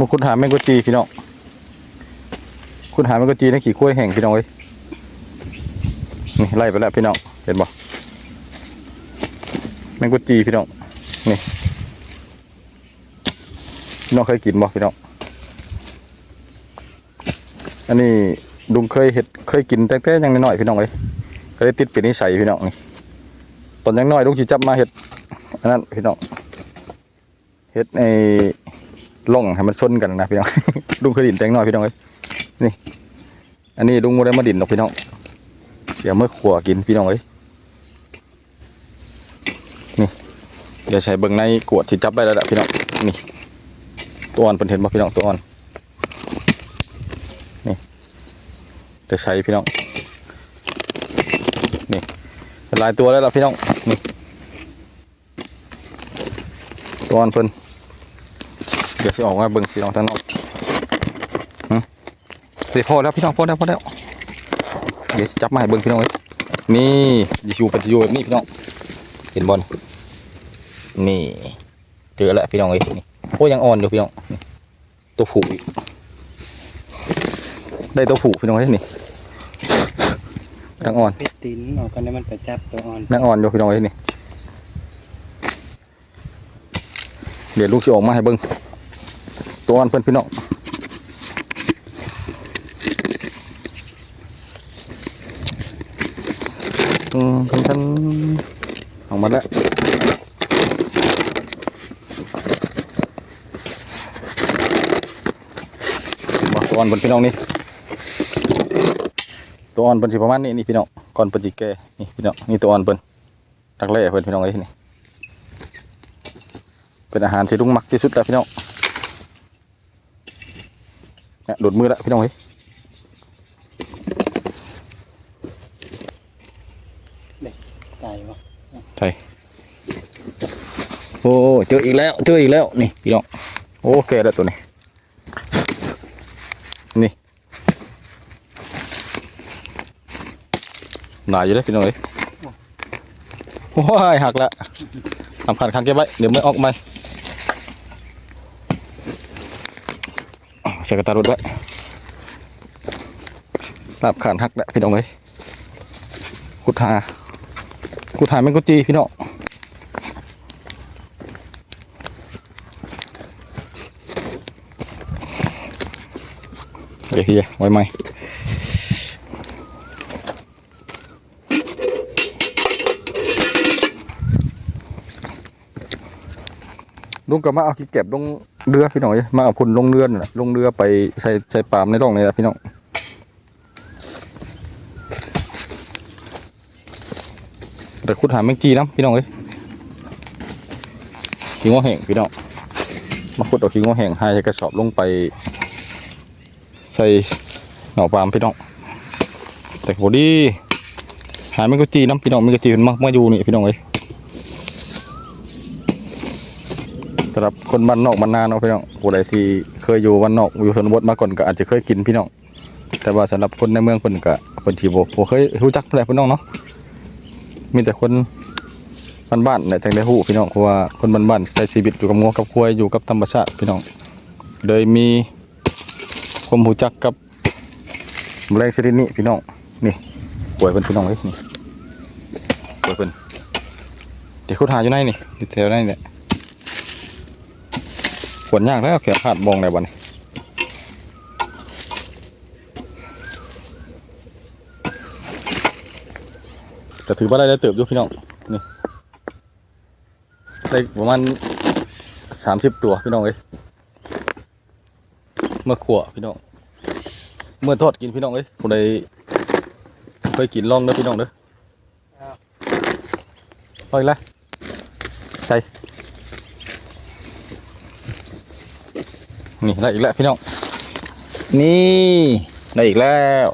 มาคุณหาแมงกุจีพี่น้องคุณหาแมงกุจีในขี้ข้วยแห้งพี่น้องเอ้ยนี่ไล่ไปแล้วพี่น้องเห็นบ่แมงกุจีพี่น้องนี่พี่น้องเคยกินบ่พี่น้องอันนี้ลุงเคยเห็ดเคยกินแต่แต่ยังน้อยพี่น้องเอ้ยก็เลยติดเป็นนิสัยพี่น้องนี่ตอนยังน้อยลุงสิจับมาเห็ดอันนั้นพี่น้องเห็ดไอ ล่องให้มันซนกันนะพี่น้อง ลุงเคยดินแตงน้อยพี่น้องเอ้ยนี่ อันนี้ลุงโมได้มาดินหรอกพี่น้องเดี๋ยวเมื่อขัวกินพี่น้องเอ้ยนี่เดี๋ยวใช้เบิ่งในกวดที่จับได้แล้วละพี่น้องนี่ตัวอ่อนเป็นเห็นบ่พี่น้องตัวอ่อนนี่เดี๋ยวใช้พี่น้องนี่หลายตัวแล้วล่ะพี่น้องนี่ตัวอ่อนเพิ่น เดี๋ยวสิออกมาเบิ่งพี่น้องทางนอกหึเดี๋ยวพอแล้วพี่น้องพอแล้วพอแล้ว เดี๋ยวสิจับมาให้เบิ่งพี่น้องเอ้ยนี่ดิชูเป็นดิชูแบบนี้พี่น้อง เห็นบอลนี่เจอแล้วพี่น้องเอ้ยนี่โอ้ยังอ่อนอยู่พี่น้องนี่ตัวผูอีกได้ตัวผูพี่น้องเอ้ยนี่ยังอ่อนปิดตีนออกกันได้มันไปจับตัวอ่อนยังอ่อนอยู่พี่น้องเอ้ยนี่เดี๋ยวลูกสิออกมาให้เบิ่ง ตัวอ่อนเพิ่นพี่น้องอืมท่านท่านออกมาแล้วมาตัวอ่อนบนพี่น้องนี่ตัวอ่อนบนสิประมาณนี้นี่พี่น้องก่อนเปินจิแก่นี่พี่น้องนี่ตัวอ่อนเปิ้นตักแร่เพิ่นพี่น้องเอ้ยนี่เป็นอาหารที่ลุงมักที่สุดแล้วพี่น้อง โดดมือแล้วพี่น้องเอ้ยตายวะใช่โอ้เจออีกแล้ว เจออีกแล้วนี่พี่น้องโอ้แก่แล้วตัวนี้นี่หนาอยู่เลยพี่น้องเอ้ยโอ้ยหักแล้วทำขันขันเก็บไว้เดี๋ยวไม่ออกไหมใส่กระตารถไว้ลาบขานหักแล้พี่น้องเอ้ยขุดหากูถ่ายแมงกุจีพี่น้องเดี๋ยวเฮียไว้ไหมลุงก็มาเอาที่เก็บลง เรือพี่น้องเอ้ยมาเอาพุ่นลงเรือน่ะลงเรือไปใส่ใส่ปามในร่องนี่แหละพี่น้องแต่คุดหาแมงจีน้ำพี่น้องเอ้ยขี้ง้อแห้งพี่น้องมาขุดเอาขี้ง้อแห้งให้กระสอบลงไป ใส่หน่อปามพี่น้องแต่พอดีหาแมงกะจีน้ำพี่น้องแมงกะจีมันมามาอยู่นี่พี่น้องเอ้ยสำหรับคนบ้านนอกบ้านนาเนาะพี่น้องผู้ใดที่เคยอยู่บ้านนอกอยู่ชนบทมาก่อนก็อาจจะเคยกินพี่น้องแต่ว่าสำหรับคนในเมืองคนก็คนที่บ่บ่เคยรู้จักเท่าไหร่พี่น้องเนาะมีแต่คนบ้านๆเนี่ยจังได้ฮู้พี่น้องเพราะว่าคนบ้านๆใช้ชีวิตอยู่กับงัวกับควายอยู่กับธรรมชาติพี่น้องเลยมีความรู้จักกับแมลงชนิดนี้พี่น้องนี่ป่วยเพิ่นพี่น้องเอ้ยนี่ป่วยเพิ่นเดี๋ยวคุดหาอยู่ไหนนี่อยู่แถวไหนเนี่ย ขวนยากแล้วแขนขาดบองได้บ่นี่แต่ถือว่าได้ได้เติบอยู่พี่น้องนี่ได้ประมาณสามสิบตัวพี่น้องเอ้ยเมื่อขัวพี่น้องเมื่อทอดกินพี่น้องเอ้ยผู้ใดเคยกินลองเด้อพี่น้องเด้อเอาอีกแล้วใช่ นี่ได้อีกแล้วพี่น้อง นี่ได้อีกแล้ว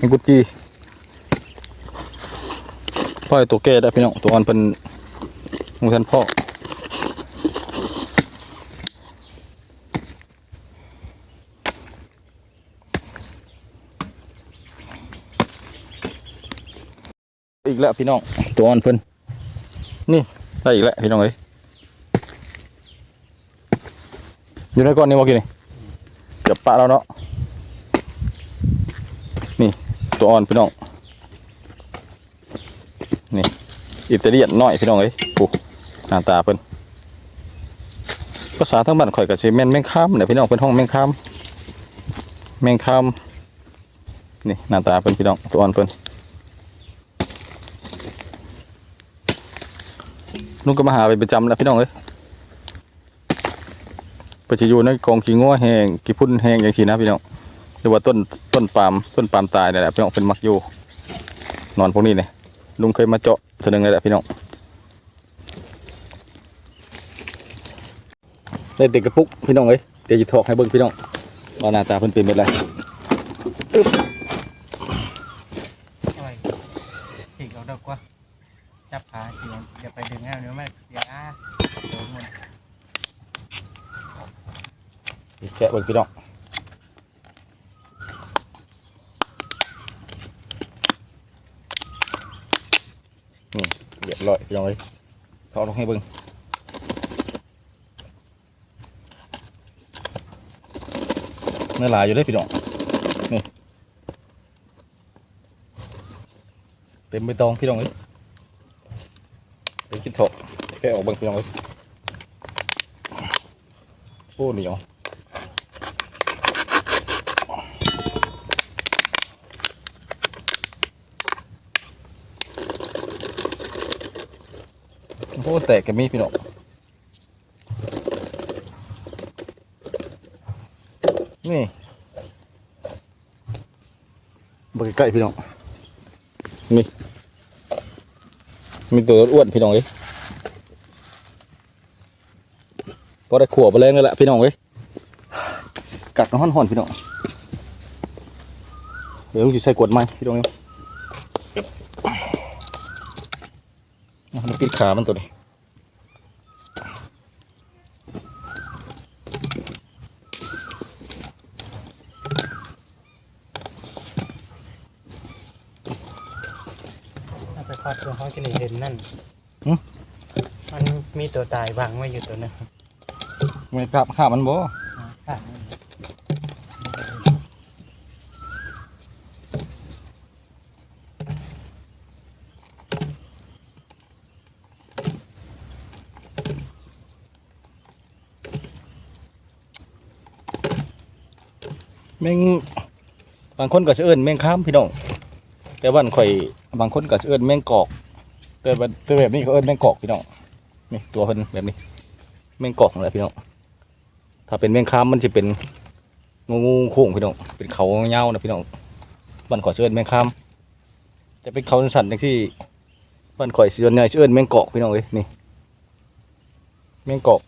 นี่กุจีพ่อไอตัวแก่ได้พี่น้องตัวอ่อนเป็นมูทันพ่ออีกแล้วพี่น้องตัวอ่อนเพิ่นนี่ได้อีกแล้วพี่น้องเอ้ย อยู่ในก้อนนี้บ่กินนี่เกือบปะแล้วเนาะนี่ตัวอ่อนพี่น้องนี่อิตาเลียนน้อยพี่น้องเอ้ยปูหน้าตาเพิ่นภาษาทั้งบ้านข่อยก็สิแม่นแมงค่ำเนี่ยพี่น้องเพิ่นห้องแมงค่ำแมงค่ำนี่หน้าตาเพิ่นพี่น้องตัวอ่อนเพิ่นลุงก็มาหาไปประจำแล้วพี่น้องเอ้ย ไปจะอยู่ในกองขี้งัวแห้งขี้พุ่นแห้งอย่างที่นะพี่น้องหรือว่าต้นต้นปาล์มต้นปาล์มตายนี่แหละพี่น้องเป็นมักอยู่นอนพวกนี้เนี่ยลุงเคยมาเจาะเท่านึงเลยแหละพี่น้องได้เด็กกระปุกพี่น้องเอ้ยเดี๋ยวจะถอกให้เบิ่งพี่น้องว่าหน้าตาเพิ่นเป็นแบบไรฉีกเอาดอกกว่าจับขาเสียอย่าไปดึงเอาเดี๋ยวแม่เสียอะโดนหมด แกะเบิ่งพี่น้องนี่เรียบร้อยพี่น้องเอ้ยถอกลงให้เบิ่งเนื้อลายอยู่เลยพี่น้องนี่เต็มใบตองพี่น้องเอ้ยเดี๋ยวคิดเถอะแกะออกเบางพี่น้องเอ้ยโอ้เหนียว อ้แตกกันมีพี่น้องนี่บใกล้ๆพี่น้องนี่มีตัวอ้วนพี่น้องเอ้ยพอได้ขัวไปแรงเลยแหละพี่น้องเอ้ยกัดน้ำห่อนๆพี่น้องเดี๋ยวลุงจะใส่กวดไม้พี่น้องเอ้ยเอามันปิดขามันตัวนี้ เอาไปคอดตัวเขาจะได้เห็นนั่น หึ มันมี ตายวางไว้อยู่ตัวหนึงไม่กลับข้ามันบ่อะแมงบางคนก็จะเอิ้นแมงข้ามพี่น้อง แต่ว่าอันข่อยบางคนก็จะเอิ้นแมงกอก แต่แบบแต่แบบนี้เขาเอิ้นแมงกอกพี่น้อง นี่ตัวเพิ่นแบบนี้ แมงกอกนั่นแหละพี่น้องถ้าเป็นแมงข้ามมันจะเป็นงูงูโค้งพี่น้องเป็นเขาเงานะพี่น้องบ้านข่อยเอิ้นแมงข้ามแต่เป็นเขาสั่นๆที่บ้านข่อยส่วนใหญ่สิเอิ้นแมงกอกพี่น้องเอ้ยนี่แมงกอก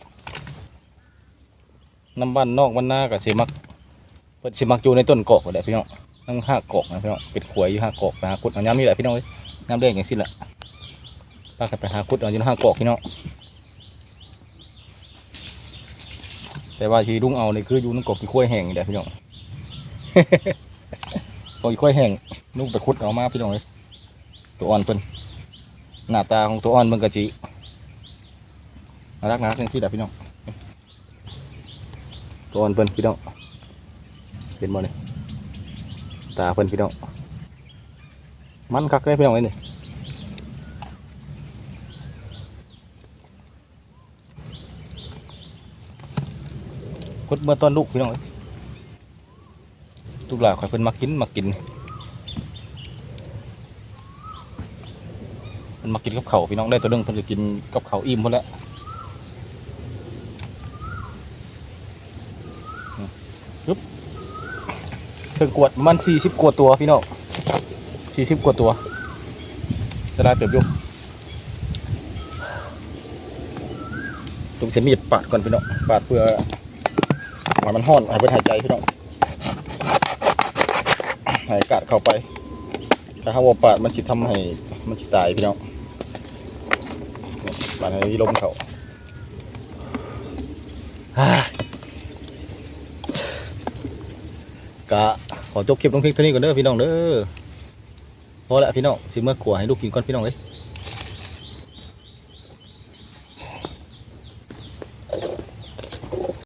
น้ำบ้านนอกบ้านหน้าก็สิมักเพิ่นสิมักอยู่ในต้นกอกแหละพี่น้องทั้งห้ากอกนะพี่น้องเป็นขวยอยู่ห้ากอกไปหาคุดเอาย้ำนี่แหละพี่น้องเอ้ยน้ำแดงอย่างสิ้นแหละ ป้ากันไปหาคุดเอาอยู่ห้ากอกพี่น้องแต่ว่าที่ลุงเอานี่คืออยู่ในกอกที่ข้วยแห้งนี่แหละพี่น้องกอกที่ข้วยแห้งลุงไปคุดเอามาพี่น้องเอ้ยตัวอ่อนเพิ่นหน้าตาของตัวอ่อนมันก็สิน่ารักน่ารักอย่างสิ้นแหละพี่น้องตัวอ่อนเพิ่นพี่น้องเห็นบ่เนี่ยตาเพิ่นพี่น้องมันคักเลยพี่น้องเอ้ยนี่ก ดเมื่อตอนลูกพี่น้องเอ้ยลูกหลานข่อยเพิ่นมากินมากินเพิ่นมากินกับเขาพี่น้องได้ตัวนึงเพิ่นจะกินกับเขาอิ่มพุ่นแล้วปึ๊บถึงกวดมันสี่สิบกว่าตัวพี่น้องสี่สิบกว่าตัวจะได้เติบยู่งลุงเชนมีดปาดก่อนพี่น้องปาดเพื่อ ให้มันห้อนห้เพื่อหายใจพี่น้องหายกาศเข้าไปถ้าเขาว่าปาดมันสิทำให้มันสิตายพี่น้องปาดให้ลมเขาอ่ากะขอจบคลิปลงเพียงเท่านี้ก่อนเด้อพี่น้องเด้อพอแล้วพี่น้องสิเมื่อขัวให้ลูกกินก่อนพี่น้องเลย